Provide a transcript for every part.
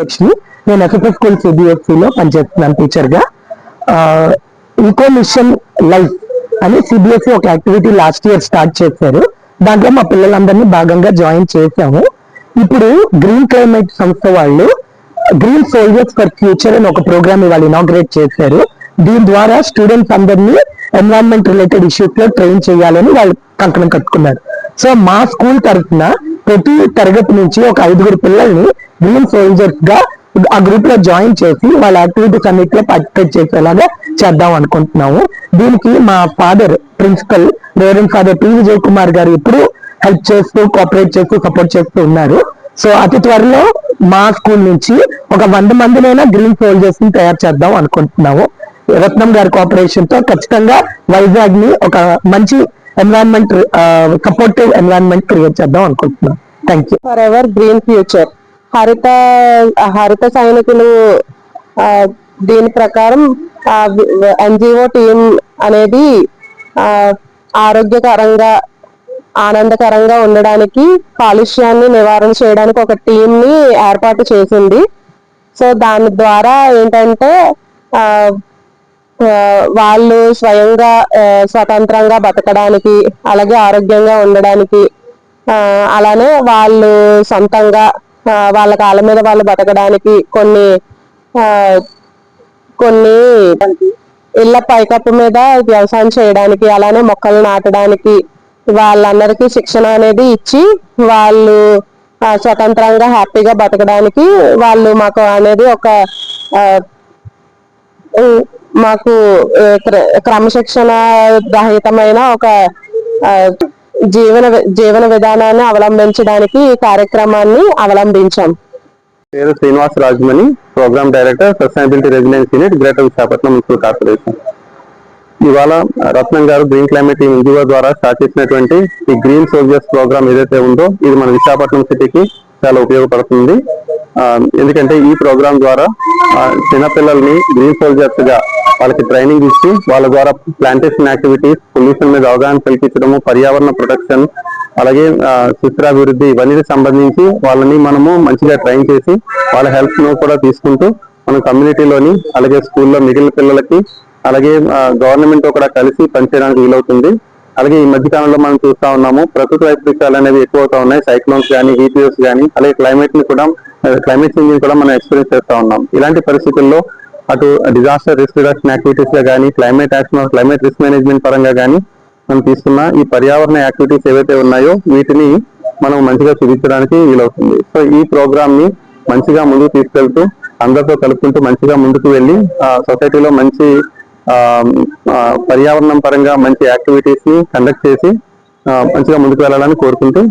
లక్ష్మి నేను FF school సిబిఎస్సిలో పనిచేస్తున్నాను టీచర్గా ఈకో మిషన్ లైఫ్ అని సిబిఎస్ఈ ఒక యాక్టివిటీ లాస్ట్ ఇయర్ స్టార్ట్ చేశారు. దాంట్లో మా పిల్లలందరినీ భాగంగా జాయిన్ చేశాము. ఇప్పుడు గ్రీన్ క్లైమేట్ సంస్థ వాళ్ళు గ్రీన్ సోల్జర్స్ ఫర్ ఫ్యూచర్ అని ఒక ప్రోగ్రామ్ ఇవాళ ఇనాగ్రేట్ చేశారు. దీని ద్వారా స్టూడెంట్స్ అందరినీ ఎన్వైరన్మెంట్ రిలేటెడ్ ఇష్యూస్లో ట్రైన్ చేయాలని వాళ్ళు కంకణం కట్టుకున్నారు. సో మా స్కూల్ తరఫున ప్రతి తరగతి నుంచి ఒక ఐదుగురు పిల్లల్ని గ్రీన్ సోల్జర్స్గా ఆ గ్రూప్లో జాయిన్ చేసి వాళ్ళ యాక్టివిటీస్ అన్నిటిలో పార్టిసిపేట్ చేసేలాగా చేద్దాం అనుకుంటున్నాము. దీనికి మా father principal reverend father P Vijay Kumar గారు ఇప్పుడు హెల్ప్ చేస్తూ కోఆపరేట్ చేస్తూ సపోర్ట్ చేస్తూ ఉన్నారు. సో అతి త్వరలో మా స్కూల్ నుంచి ఒక వంద మందినైనా గ్రీన్ సోల్జర్స్ని తయారు చేద్దాం అనుకుంటున్నాము. రత్నం గారి కోఆపరేషన్తో ఖచ్చితంగా వైజాగ్ని ఒక మంచి ఎన్వైరన్మెంట్ సపోర్టివ్ ఎన్వైరన్మెంట్ క్రియేట్ చేద్దాం అనుకుంటున్నాం. Thank you for ever green future హరిత హరిత సైనికులు దీని ప్రకారం ఎన్జిఓ టీం అనేది ఆరోగ్యకరంగా ఆనందకరంగా ఉండడానికి కాలుష్యాన్ని నివారణ చేయడానికి ఒక టీంని ఏర్పాటు చేసింది. సో దాని ద్వారా ఏంటంటే ఆ, వాళ్ళు స్వయంగా స్వతంత్రంగా బతకడానికి అలాగే ఆరోగ్యంగా ఉండడానికి అలానే వాళ్ళు సొంతంగా వాళ్ళ కాళ్ళ మీద వాళ్ళు బతకడానికి కొన్ని కొన్ని ఇళ్ళ పైకప్పు మీద వ్యవసాయం చేయడానికి అలానే మొక్కలు నాటడానికి వాళ్ళందరికీ శిక్షణ అనేది ఇచ్చి వాళ్ళు స్వతంత్రంగా హ్యాపీగా బతకడానికి వాళ్ళు మాకు అనేది ఒక మాకు క్ర- క్రమశిక్షణ రహితమైన ఒక జీవన జీవన విధానాన్ని అవలంబించడానికి ఈ కార్యక్రమాన్ని అవలంబించాం. పేరు Srinivas Rajamani program director sustainability residence unit greater Visakhapatnam municipal corporation. ఇవాళ రత్నం గారు గ్రీన్ క్లైమేట్ ఎన్జిఓ ద్వారా స్టార్ట్ చేసినటువంటి ఈ గ్రీన్ సోల్జర్స్ ప్రోగ్రామ్ ఏదైతే ఉందో ఇది మన విశాఖపట్నం సిటీకి చాలా ఉపయోగపడుతుంది. ఎందుకంటే ఈ ప్రోగ్రామ్ ద్వారా చిన్నపిల్లల్ని గ్రీన్ సోల్జర్స్గా వాళ్ళకి ట్రైనింగ్ ఇచ్చి వాళ్ళ ద్వారా ప్లాంటేషన్ యాక్టివిటీస్ పొల్యూషన్ మీద అవగాహన కల్పించడము పర్యావరణ ప్రొటెక్షన్ అలాగే ఆ, సుస్థిరాభివృద్ధి ఇవన్నీ సంబంధించి వాళ్ళని మనము మంచిగా ట్రైన్ చేసి వాళ్ళ హెల్త్ను కూడా తీసుకుంటూ మన కమ్యూనిటీలోని అలాగే స్కూల్లో మిగిలిన పిల్లలకి అలాగే గవర్నమెంట్ కూడా కలిసి పనిచేయడానికి వీలవుతుంది. అలాగే ఈ మధ్య కాలంలో మనం చూస్తా ఉన్నాము ప్రకృతి వైపరీత్యాలు అనేవి ఎక్కువ అవుతా ఉన్నాయి సైక్లోన్స్ కానీ హీట్ వేవ్స్ కానీ అలాగే క్లైమేట్ని కూడా క్లైమేట్ చేంజ్ కూడా మనం ఎక్స్పీరియన్స్ చేస్తా ఉన్నాం. ఇలాంటి పరిస్థితుల్లో అటు డిజాస్టర్ రిస్క్ రిడక్షన్ యాక్టివిటీస్గా కానీ climate action climate risk management పరంగా కానీ మనం తీసుకున్న ఈ పర్యావరణ యాక్టివిటీస్ ఏవైతే ఉన్నాయో వీటిని మనం మంచిగా చూపించడానికి వీలవుతుంది. సో ఈ ప్రోగ్రామ్ని మంచిగా ముందుకు తీసుకెళ్తూ అందరితో కలుపుకుంటూ మంచిగా ముందుకు వెళ్ళి సొసైటీలో మంచి పర్యావరణం పరంగా మంచి యాక్టివిటీస్ని కండక్ట్ చేసి మంచిగా ముందుకు వెళ్ళాలని కోరుకుంటూ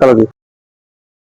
కలదు